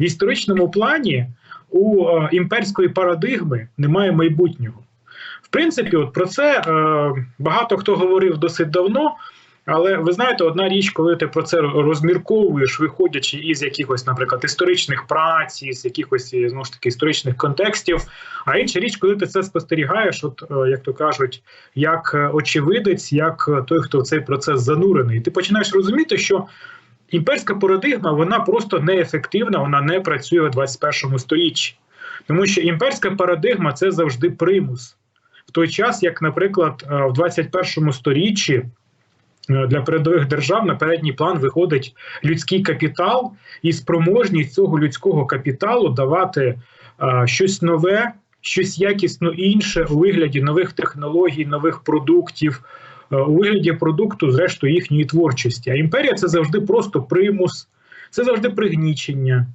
в історичному плані у е, імперської парадигми немає майбутнього. В принципі, от про це е, багато хто говорив досить давно. Але ви знаєте, одна річ, коли ти про це розмірковуєш, виходячи із якихось, наприклад, історичних праць, з якихось знову ж таки історичних контекстів. А інша річ, коли ти це спостерігаєш, от е, як то кажуть, як е, очевидець, як е, той, хто в цей процес занурений, ти починаєш розуміти, що імперська парадигма вона просто неефективна, вона не працює у 21 сторіччі. Тому що імперська парадигма це завжди примус. В той час, як, наприклад, е, в 21 сторіччі е, для передових держав на передній план виходить людський капітал і спроможність цього людського капіталу давати е, щось нове, щось якісно інше у вигляді нових технологій, нових продуктів, у вигляді продукту, зрештою, їхньої творчості. А імперія це завжди просто примус, це завжди пригнічення.